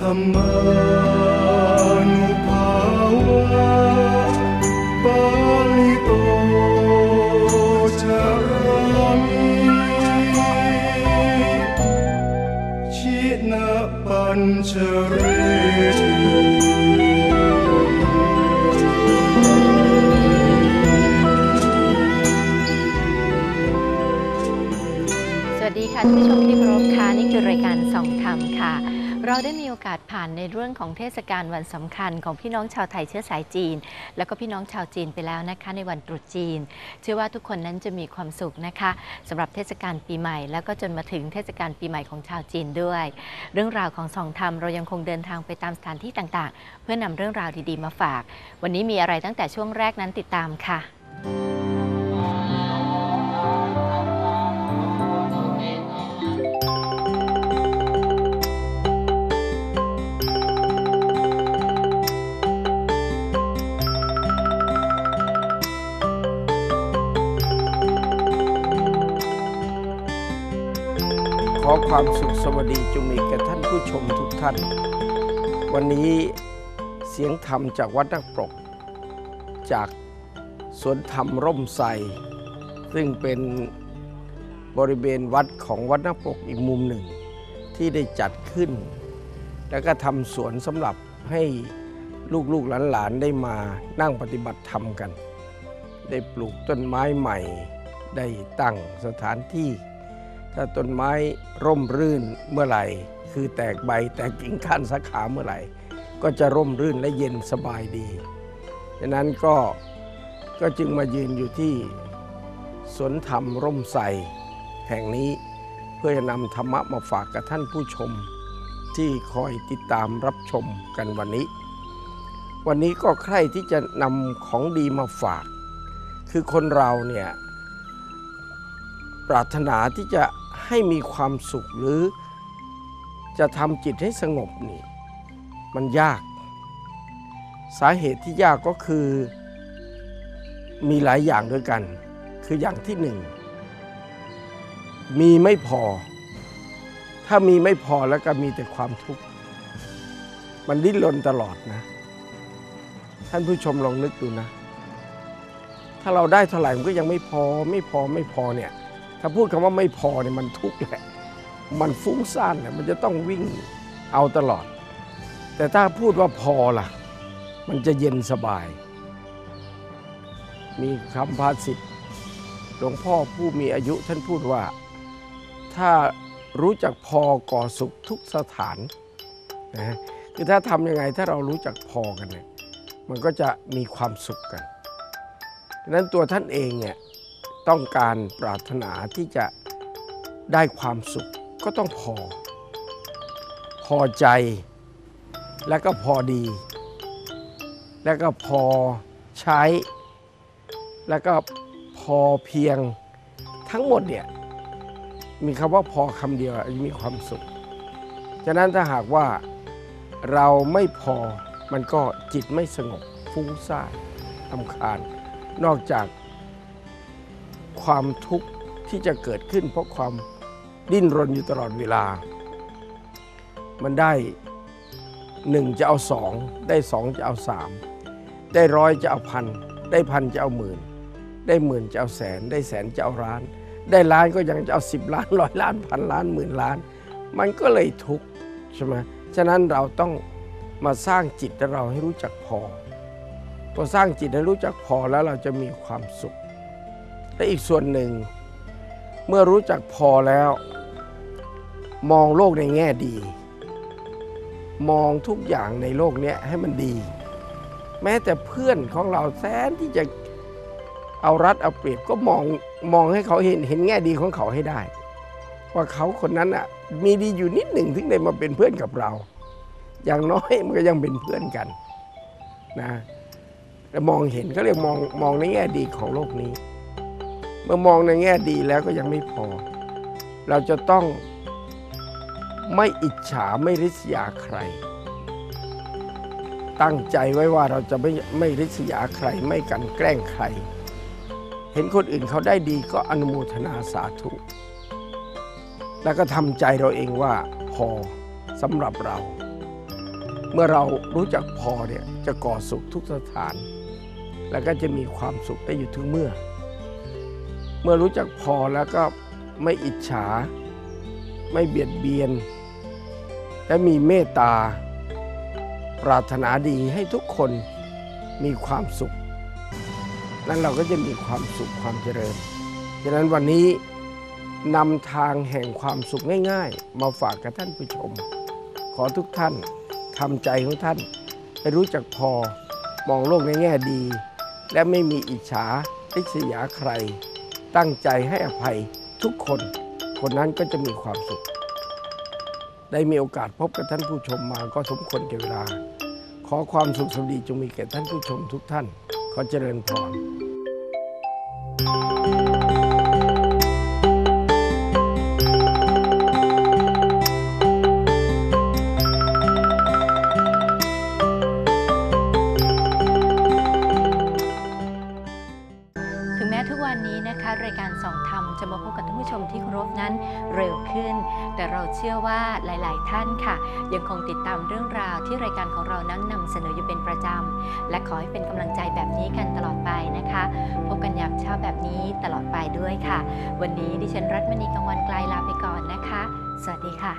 ธรรมา เราได้มีโอกาสผ่านในเรื่องของเทศกาลวันสำคัญของพี่น้องชาวไทยเชื้อสายจีน แล้วก็พี่น้องชาวจีนไปแล้วนะคะ ในวันตรุษจีน เชื่อว่าทุกคนนั้นจะมีความสุขนะคะสำหรับเทศกาลปีใหม่ แล้วก็จนมาถึงเทศกาลปีใหม่ของชาวจีนด้วย เรื่องราวของสองธรรมเรายังคงเดินทางไปตามสถานที่ต่างๆ เพื่อนำเรื่องราวดีๆมาฝาก วันนี้มีอะไรตั้งแต่ช่วงแรกนั้นติดตามค่ะ ขอความสุขสวัสดีจงมีแก่ท่านผู้ชมทุกท่าน วันนี้เสียงธรรมจากวัดนักปรก จากสวนธรรมร่มไทรซึ่งเป็นบริเวณวัดของวัดนักปรกอีกมุมหนึ่ง ที่ได้จัดขึ้น แล้วก็ทำสวนสำหรับให้ลูกๆหลานๆได้มานั่งปฏิบัติธรรมกัน ได้ปลูกต้นไม้ใหม่ ได้ตั้งสถานที่ ถ้าต้นไม้ร่มรื่นเมื่อไหร่ คือแตกใบแตกกิ่งก้านสาขาเมื่อไหร่ ก็จะร่มรื่นและเย็นสบายดีดังนั้นก็ก็จึงมายืนอยู่ที่สวนธรรมร่มไทรแห่งนี้เพื่อจะนำธรรมะมาฝากกับท่านผู้ชม ที่คอยติดตามรับชมกันวันนี้ วันนี้ก็ใคร่ที่จะนำของดีมาฝาก คือคนเราเนี่ยปรารถนาที่จะ ให้มีความสุขหรือจะทำจิตให้สงบนี่มันยาก สาเหตุที่ยากก็คือมีหลายอย่างด้วยกัน คืออย่างที่หนึ่งมีไม่พอ ถ้ามีไม่พอแล้วก็มีแต่ความทุกข์มันดิ้นรนตลอดนะ ท่านผู้ชมลองนึกดูนะ ถ้าเราได้เท่าไหร่มันก็ยังไม่พอไม่พอไม่พอเนี่ย ถ้าพูดคำว่าไม่พอเนี่ยมันทุกข์แหละ มันฟุ้งซ่านเนี่ยมันจะต้องวิ่งเอาตลอด แต่ถ้าพูดว่าพอล่ะ มันจะเย็นสบาย มีคำภาษิตหลวงพ่อผู้มีอายุท่านพูดว่า ถ้ารู้จักพอก่อสุขทุกสถานนะคือถ้าทำยังไงถ้าเรารู้จักพอกันเนี่ยมันก็จะมีความสุขกันดังนั้นตัวท่านเองเนี่ย ต้องการปรารถนาที่จะได้ความสุขก็ต้องพอ พอใจ แล้วก็พอดี แล้วก็พอใช้ แล้วก็พอเพียงทั้งหมดเนี่ยมีคำว่าพอคำเดียวมีความสุข ฉะนั้นถ้าหากว่าเราไม่พอมันก็จิตไม่สงบฟุ้งซ่านลำคาญ นอกจาก ความทุกข์ที่จะเกิดขึ้น เพราะความดิ้นรนอยู่ตลอดเวลา มันได้หนึ่งจะเอาสองได้สองจะเอาสามได้ร้อยจะเอาพันได้พันจะเอาหมื่น ได้หมื่นจะเอาแสน ได้แสนจะเอาล้าน ได้ล้านก็ยังจะเอาสิบล้านร้อยล้านพันล้านหมื่นล้าน มันก็เลยทุกข์ใช่ไหมฉะนั้นเราต้องมาสร้างจิตเราให้รู้จักพอ พอสร้างจิตให้รู้จักพอแล้วเราจะมีความสุข และอีกส่วนหนึ่ง เมื่อรู้จักพอแล้ว มองโลกในแง่ดี มองทุกอย่างในโลกนี้ให้มันดี แม้แต่เพื่อนของเราแสนที่จะเอารัดเอาเปรียบก็มองมองให้เขาเห็นเห็นแง่ดีของเขาให้ได้ ว่าเขาคนนั้นอะมีดีอยู่นิดหนึ่งถึงได้มาเป็นเพื่อนกับเรา อย่างน้อยมันก็ยังเป็นเพื่อนกันนะแต่มองเห็นก็เรียกมองมองในแง่ดีของโลกนี้ เมื่อมองในแง่ดีแล้วก็ยังไม่พอ เราจะต้องไม่อิจฉาไม่ริษยาใคร ตั้งใจไว้ว่าเราจะไม่ไม่ริษยาใคร ไม่กันแกล้งใคร เห็นคนอื่นเขาได้ดีก็อนุโมทนาสาธุ แล้วก็ทำใจเราเองว่าพอสำหรับเรา เมื่อเรารู้จักพอเนี่ยจะก่อสุขทุกสถาน แล้วก็จะมีความสุขได้อยู่ถึงเมื่อ เมื่อรู้จักพอแล้วก็ไม่อิจฉา ไม่เบียดเบียน และมีเมตตา ปรารถนาดีให้ทุกคนมีความสุข นั้นเราก็จะมีความสุขความเจริญฉะนั้นวันนี้นำทางแห่งความสุขง่าย ๆ มาฝากกับท่านผู้ชม ขอทุกท่านทำใจของท่านให้รู้จักพอมองโลกในแง่ดี และไม่มีอิจฉาริษยาใคร ตั้งใจให้อภัยทุกคน คนนั้นก็จะมีความสุข ได้มีโอกาสพบกับท่านผู้ชมมาก็สมควรแก่เวลา ขอความสุขสวัสดีจงมีแก่ท่านผู้ชมทุกท่าน ขอเจริญพรถึง จะมาพบกับท่านผู้ชมที่เคารพนั้นเร็วขึ้น แต่เราเชื่อว่าหลาย ๆ ท่านค่ะ ยังคงติดตามเรื่องราวที่รายการของเรานั้นนำเสนออยู่เป็นประจำ และขอให้เป็นกำลังใจแบบนี้กันตลอดไปนะคะ พบกันยามเช้าแบบนี้ตลอดไปด้วยค่ะ วันนี้ดิฉันรัตมณีกังวันไกลลาไปก่อนนะคะ สวัสดีค่ะ